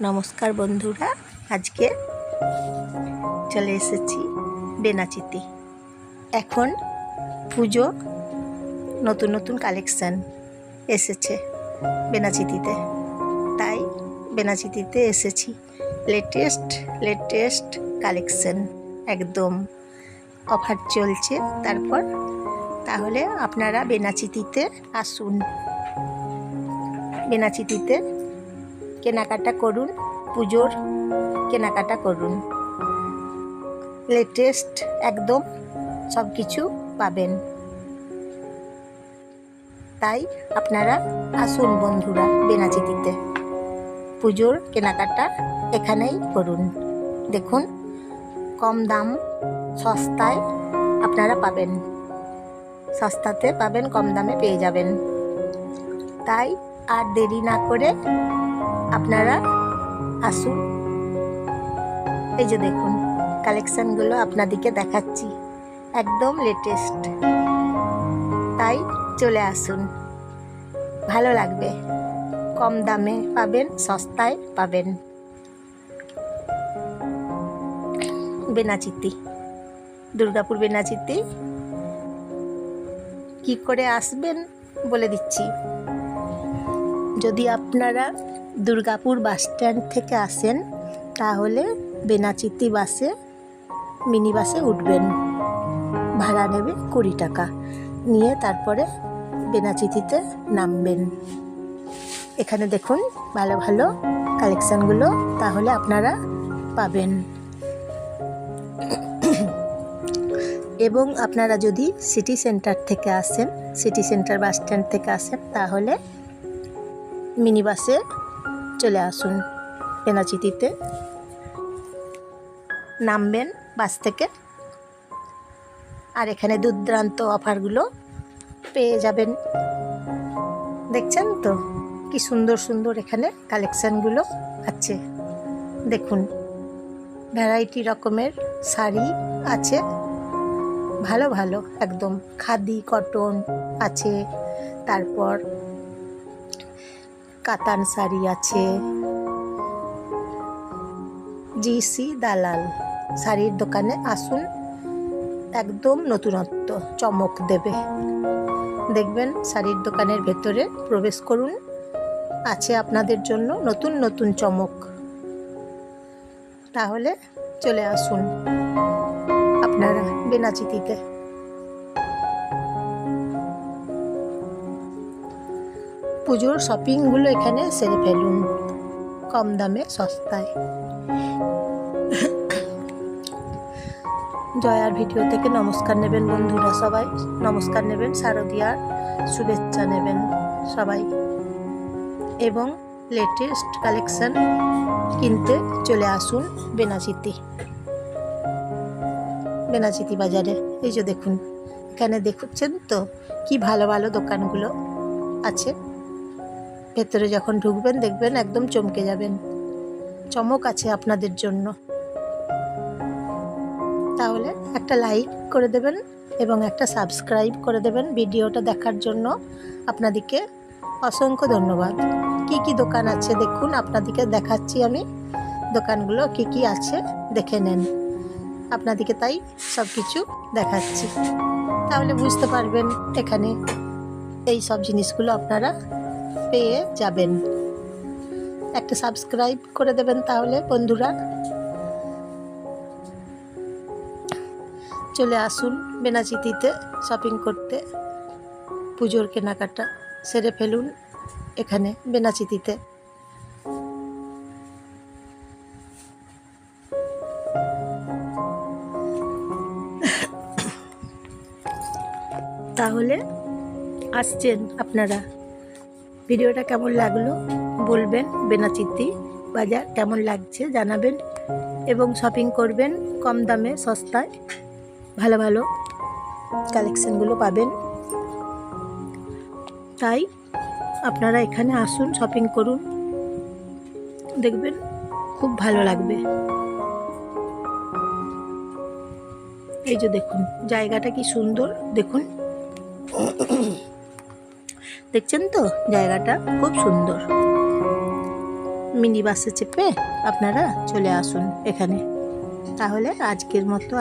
নমস্কার বন্ধুরা, আজকে চলে এসেছি বেনাচিতে। এখন পুজো নতুন নতুন কালেকশান এসেছে বেনাচিতিতে। তাই বেনাচিতিতে এসেছি। লেটেস্ট লেটেস্ট কালেকশান একদম অফার চলছে। তারপর তাহলে আপনারা বেনাচিতিতে আসুন। বেনাচিতিতে কেনাকাটা করুন, পুজোর কেনাকাটা করুন। লেটেস্ট একদম সব কিছু পাবেন। তাই আপনারা আসুন বন্ধুরা বেনাচিতিতে পুজোর কেনাকাটা এখানেই করুন। দেখুন, কম দাম সস্তায় আপনারা পাবেন। সস্তাতে পাবেন, কম দামে পেয়ে যাবেন। তাই আর দেরি না করে আপনারা আসুন। এই যে দেখুন কালেকশানগুলো আপনাদেরকে দেখাচ্ছি। একদম লেটেস্ট তাই চলে আসুন। ভালো লাগবে। কম দামে পাবেন, সস্তায় পাবেন। বেনাচিতি দুর্গাপুর বেনাচিতি কি করে আসবেন বলে দিচ্ছি। যদি আপনারা দুর্গাপুর বাস স্ট্যান্ড থেকে আসেন, তাহলে বেনাচিতি বাসে, মিনি বাসে উঠবেন। ভাড়া নেবে কুড়ি টাকা। নিয়ে তারপরে বেনাচিতিতে নামবেন। এখানে দেখুন ভালো ভালো কালেকশানগুলো, তাহলে আপনারা পাবেন। এবং আপনারা যদি সিটি সেন্টার থেকে আসেন, সিটি সেন্টার বাস স্ট্যান্ড থেকে আসেন, তাহলে মিনি বাসে চলে আসুন পেনাচিতিতে নামবেন বাস থেকে। আর এখানে দুর্দান্ত অফারগুলো পেয়ে যাবেন। দেখছেন তো? কি সুন্দর সুন্দর এখানে কালেকশানগুলো আছে। দেখুন, ভ্যারাইটি রকমের শাড়ি আছে। ভালো ভালো, একদম খাদি, কটন আছে। তারপর কাতান শাড়ি আছে। জিসি দালাল, শাড়ির দোকানে আসুন, একদম নতুনত্ব, চমক দেবে। দেখবেন শাড়ির দোকানের ভেতরে প্রবেশ করুন, আছে আপনাদের জন্য নতুন নতুন চমক। তাহলে চলে আসুন আপনারা বেনাচিতিতে পুজোর শপিংগুলো এখানে সেরে ফেলুন। কম দামে সস্তায়। জয়ার ভিডিও থেকে নমস্কার নেবেন বন্ধুরা সবাই। নমস্কার নেবেন শারদিয়ার শুভেচ্ছা নেবেন সবাই। এবং লেটেস্ট কালেকশন কিনতে চলে আসুন বেনাচিতি। বেনাচিতি বাজারে। এই যে দেখুন, এখানে দেখছেন তো কি ভালো ভালো দোকানগুলো আছে। ভেতরে যখন ঢুকবেন, দেখবেন একদম চমকে যাবেন। চমক আছে আপনাদের জন্য। তাহলে একটা লাইক করে দেবেন এবং একটা সাবস্ক্রাইব করে দেবেন ভিডিওটা দেখার জন্য। আপনাদেরকে অসংখ্য ধন্যবাদ। কি কি দোকান আছে দেখুন, আপনাদেরকে দেখাচ্ছি আমি। দোকানগুলো কি কি আছে দেখে নেন। আপনাদেরকে তাই সব কিছু দেখাচ্ছি। তাহলে বুঝতে পারবেন এখানে এই সব জিনিসগুলো আপনারা পেয়ে যাবেন। একটা সাবস্ক্রাইব করে দেবেন তাহলে, বন্ধুরা। চলে আসুন বেনাচিতিতে শপিং করতে। পুজোর কেনাকাটা সেরে ফেলুন এখানে বেনাচিতিতে তাহলে আসছেন আপনারা। ভিডিওটা কেমন লাগল বলবেন। বেনাচিতি বাজার কেমন লাগছে জানাবেন এবং শপিং করবেন কম দামে সস্তায় ভালো ভালো কালেকশানগুলো পাবেন। তাই আপনারা এখানে আসুন শপিং করুন। দেখবেন খুব ভালো লাগবে। এই যে দেখুন, জায়গাটা কি সুন্দর, দেখুন। দেখছেন তো? জায়গাটা খুব সুন্দর। মিনি বাসে চেপে আপনারা চলে আসুন এখানে। তাহলে আজকের মতো